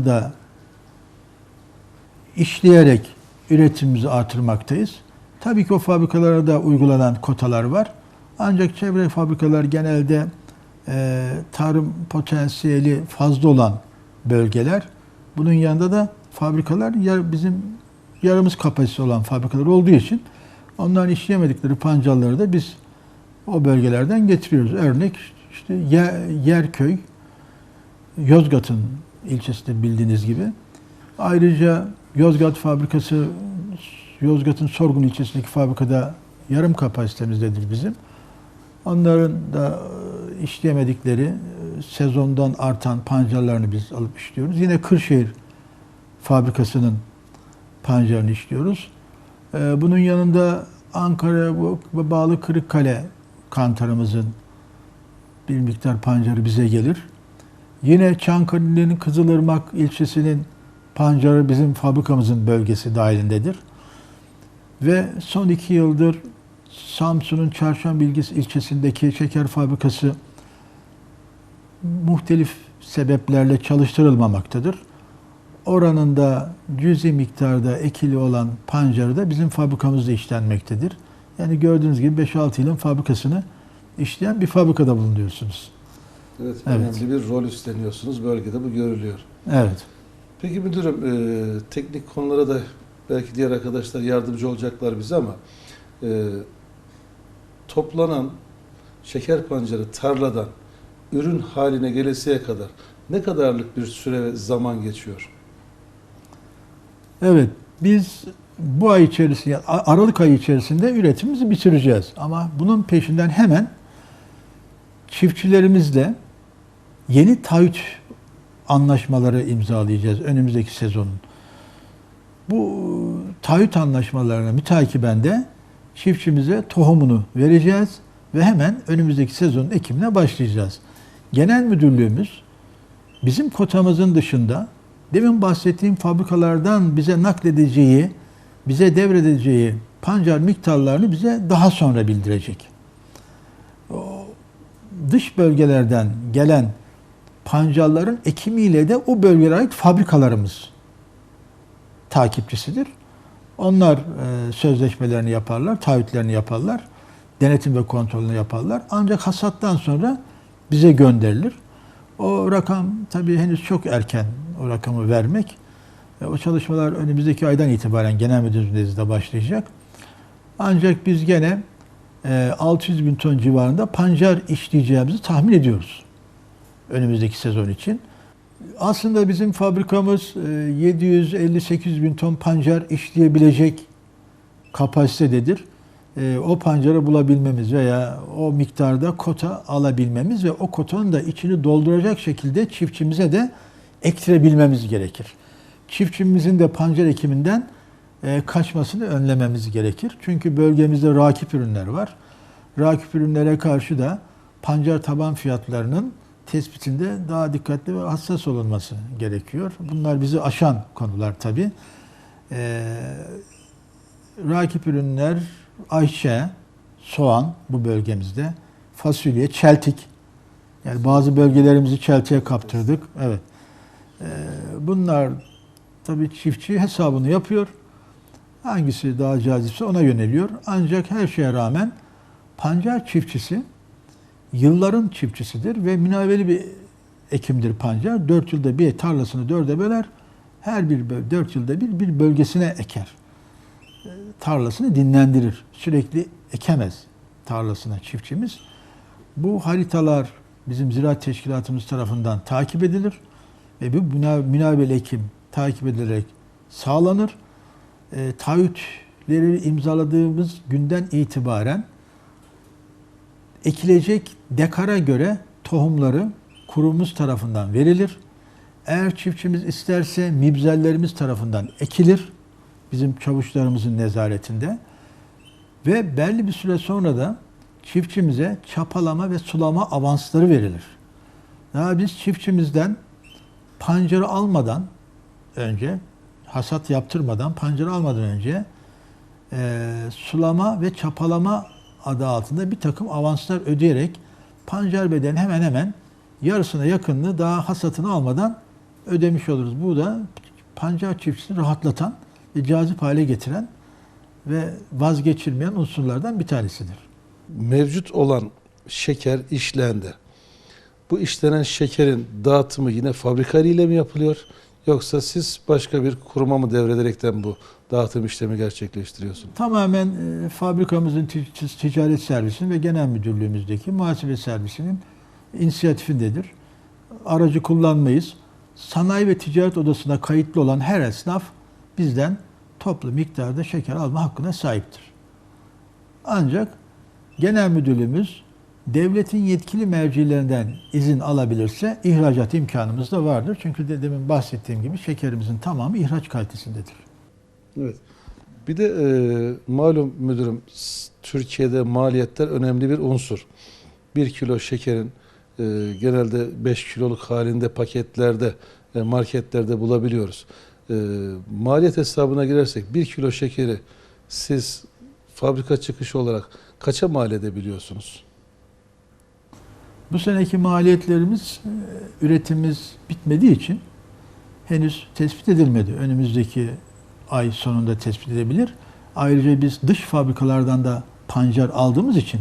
fabrikalarını da işleyerek üretimimizi artırmaktayız. Tabii ki o fabrikalara da uygulanan kotalar var. Ancak çevre fabrikalar genelde e, tarım potansiyeli fazla olan bölgeler. Bunun yanında da fabrikalar yar, bizim yarımız kapasitesi olan fabrikalar olduğu için onların işleyemedikleri pancalları da biz o bölgelerden getiriyoruz. Örnek işte Yer- Yerköy, Yozgat'ın ilçesinde bildiğiniz gibi. Ayrıca Yozgat fabrikası, Yozgat'ın Sorgun ilçesindeki fabrikada yarım kapasitemizdedir bizim. Onların da e, işleyemedikleri e, sezondan artan pancarlarını biz alıp işliyoruz. Yine Kırşehir fabrikasının pancarını işliyoruz. E, Bunun yanında Ankara ve bağlı Kırıkkale kantarımızın bir miktar pancarı bize gelir. Yine Çankırı'nın Kızılırmak ilçesinin pancarı bizim fabrikamızın bölgesi dahilindedir. Ve son iki yıldır Samsun'un Çarşambilgis ilçesindeki şeker fabrikası muhtelif sebeplerle çalıştırılmamaktadır. Oranın da cüzi miktarda ekili olan pancarı da bizim fabrikamızda işlenmektedir. Yani gördüğünüz gibi 5-6 yılın fabrikasını işleyen bir fabrikada bulunuyorsunuz. Evet, Evet. önemli bir rol üstleniyorsunuz. Bölgede bu görülüyor. Evet. Peki müdürüm, e, teknik konulara da belki diğer arkadaşlar yardımcı olacaklar bize ama e, toplanan şeker pancarı tarladan ürün haline gelesiye kadar ne kadarlık bir süre ve zaman geçiyor? Evet, biz bu ay içerisinde, yani Aralık ayı içerisinde üretimimizi bitireceğiz. Ama bunun peşinden hemen çiftçilerimizle yeni taahhüt anlaşmaları imzalayacağız önümüzdeki sezonun. Bu taahhüt anlaşmalarına mütakiben de çiftçimize tohumunu vereceğiz ve hemen önümüzdeki sezonun ekimine başlayacağız. Genel müdürlüğümüz bizim kotamızın dışında demin bahsettiğim fabrikalardan bize nakledeceği, bize devredeceği pancar miktarlarını bize daha sonra bildirecek. Dış bölgelerden gelen pancarların ekimiyle de o bölgelere ait fabrikalarımız takipçisidir. Onlar e, sözleşmelerini yaparlar, taahhütlerini yaparlar, denetim ve kontrolünü yaparlar. Ancak hasattan sonra bize gönderilir. O rakam tabii henüz çok erken o rakamı vermek. E, O çalışmalar önümüzdeki aydan itibaren genel müdürlüğümüzde başlayacak. Ancak biz gene e, 600 bin ton civarında pancar işleyeceğimizi tahmin ediyoruz. Önümüzdeki sezon için. Aslında bizim fabrikamız e, 750-800 bin ton pancar işleyebilecek kapasitededir. E, O pancarı bulabilmemiz veya o miktarda kota alabilmemiz ve o kotanın da içini dolduracak şekilde çiftçimize de ektirebilmemiz gerekir. Çiftçimizin de pancar ekiminden e, kaçmasını önlememiz gerekir. Çünkü bölgemizde rakip ürünler var. Rakip ürünlere karşı da pancar taban fiyatlarının tespitinde daha dikkatli ve hassas olunması gerekiyor. Bunlar bizi aşan konular tabii. Ee, rakip ürünler ayçiçeği, soğan bu bölgemizde, fasulye, çeltik. Yani bazı bölgelerimizi çeltiğe kaptırdık. Evet. Ee, bunlar tabii çiftçi hesabını yapıyor. Hangisi daha cazipse ona yöneliyor. Ancak her şeye rağmen pancar çiftçisi yılların çiftçisidir ve münaveli bir ekimdir pancar. Dört yılda bir tarlasını dörde böler. Her bir dört yılda bir bir bölgesine eker. E, Tarlasını dinlendirir. Sürekli ekemez tarlasına çiftçimiz. Bu haritalar bizim ziraat teşkilatımız tarafından takip edilir ve bu müna- münaveli ekim takip edilerek sağlanır. E, taahhütleri imzaladığımız günden itibaren ekilecek dekara göre tohumları kurumumuz tarafından verilir. Eğer çiftçimiz isterse mibzellerimiz tarafından ekilir. Bizim çavuşlarımızın nezaretinde. Ve belli bir süre sonra da çiftçimize çapalama ve sulama avansları verilir. Daha biz çiftçimizden pancarı almadan önce, hasat yaptırmadan, pancarı almadan önce e, sulama ve çapalama adı altında bir takım avanslar ödeyerek pancar bedeni hemen hemen yarısına yakınını daha hasatını almadan ödemiş oluruz. Bu da pancar çiftçisini rahatlatan ve cazip hale getiren ve vazgeçilmeyen unsurlardan bir tanesidir. Mevcut olan şeker işlendi. Bu işlenen şekerin dağıtımı yine fabrika ile mi yapılıyor? Yoksa siz başka bir kuruma mı devrederekten bu dağıtım işlemi gerçekleştiriyorsunuz? Tamamen e, fabrikamızın tic- ticaret servisinin ve genel müdürlüğümüzdeki muhasebe servisinin inisiyatifindedir. Aracı kullanmayız. Sanayi ve ticaret odasına kayıtlı olan her esnaf bizden toplu miktarda şeker alma hakkına sahiptir. Ancak genel müdürlüğümüz devletin yetkili mercilerinden izin alabilirse ihracat imkanımız da vardır. Çünkü de demin bahsettiğim gibi şekerimizin tamamı ihraç kalitesindedir. Evet. Bir de e, malum müdürüm Türkiye'de maliyetler önemli bir unsur. Bir kilo şekerin e, genelde 5 kiloluk halinde paketlerde e, marketlerde bulabiliyoruz. E, maliyet hesabına girersek bir kilo şekeri siz fabrika çıkışı olarak kaça mal edebiliyorsunuz? Bu seneki maliyetlerimiz, e, üretimimiz bitmediği için henüz tespit edilmedi. Önümüzdeki ay sonunda tespit edebilir. Ayrıca biz dış fabrikalardan da pancar aldığımız için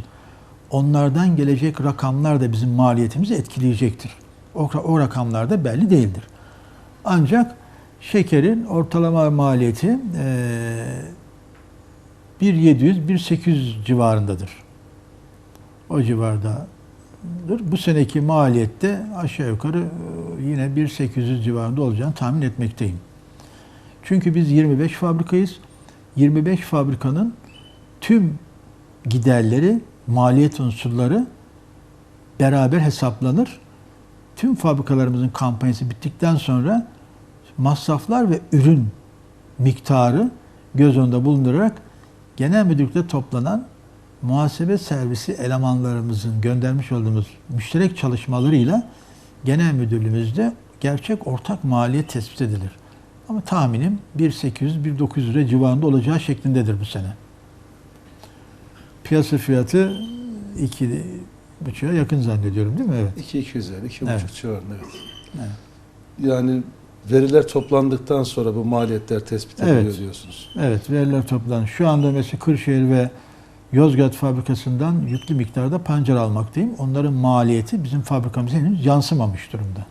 onlardan gelecek rakamlar da bizim maliyetimizi etkileyecektir. O, o rakamlar da belli değildir. Ancak şekerin ortalama maliyeti e, 1.700-1.800 civarındadır. O civarda bu seneki maliyette aşağı yukarı e, yine 1.800 civarında olacağını tahmin etmekteyim. Çünkü biz 25 fabrikayız. 25 fabrikanın tüm giderleri, maliyet unsurları beraber hesaplanır. Tüm fabrikalarımızın kampanyası bittikten sonra masraflar ve ürün miktarı göz önünde bulundurarak genel müdürlükte toplanan muhasebe servisi elemanlarımızın göndermiş olduğumuz müşterek çalışmalarıyla genel müdürlüğümüzde gerçek ortak maliyet tespit edilir. Ama tahminim 1.800-1.900 lira civarında olacağı şeklindedir bu sene. Piyasa fiyatı 2.5'a yakın zannediyorum değil mi? Evet. 2 yani 2,5 Evet. civarında evet. Evet. Yani veriler toplandıktan sonra bu maliyetler tespit ediliyor Evet. diyorsunuz. Evet, veriler toplan. Şu anda mesela Kırşehir ve Yozgat fabrikasından yüklü miktarda pancar almaktayım. Onların maliyeti bizim fabrikamıza henüz yansımamış durumda.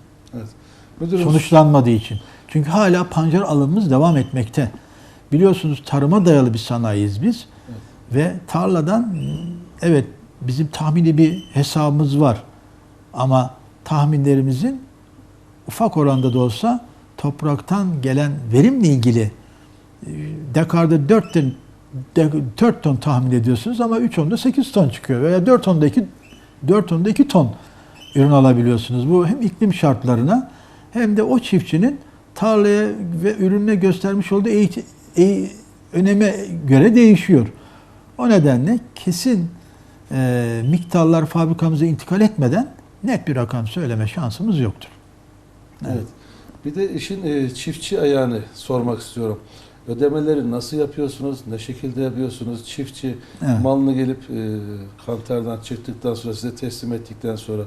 Müdürüm Sonuçlanmadığı için. Çünkü hala pancar alımımız devam etmekte. Biliyorsunuz tarıma dayalı bir sanayiyiz biz. Ve tarladan evet bizim tahmini bir hesabımız var. Ama tahminlerimizin ufak oranda da olsa topraktan gelen verimle ilgili e, dekarda 4 ton, 4 ton tahmin ediyorsunuz ama 3 tonda 8 ton çıkıyor veya 4 tonda 2 4 tonda 2 ton ürün alabiliyorsunuz. Bu hem iklim şartlarına hem de o çiftçinin tarlaya ve ürününe göstermiş olduğu eğiti- eğ- öneme göre değişiyor. O nedenle kesin e, miktarlar fabrikamıza intikal etmeden net bir rakam söyleme şansımız yoktur. Evet. Bir de işin e, çiftçi ayağını sormak istiyorum. Ödemeleri nasıl yapıyorsunuz? Ne şekilde yapıyorsunuz? Çiftçi Evet. malını gelip e, kantardan çıktıktan sonra size teslim ettikten sonra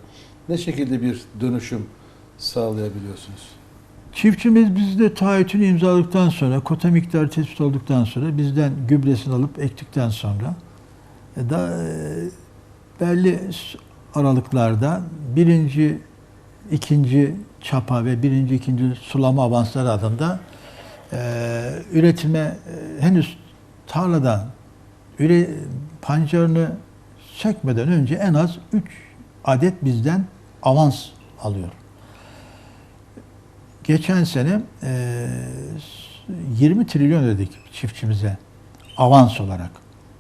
ne şekilde bir dönüşüm sağlayabiliyorsunuz? Çiftçimiz bizde taahhütünü imzaladıktan sonra, kota miktarı tespit olduktan sonra bizden gübresini alıp ektikten sonra e, da e, belli aralıklarda birinci, ikinci çapa ve birinci, ikinci sulama avansları adında e, üretime e, henüz tarladan üre, pancarını sökmeden önce en az 3 adet bizden avans alıyor. Geçen sene e, 20 trilyon ödedik çiftçimize avans olarak.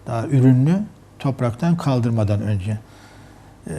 Daha ürününü topraktan kaldırmadan önce. E,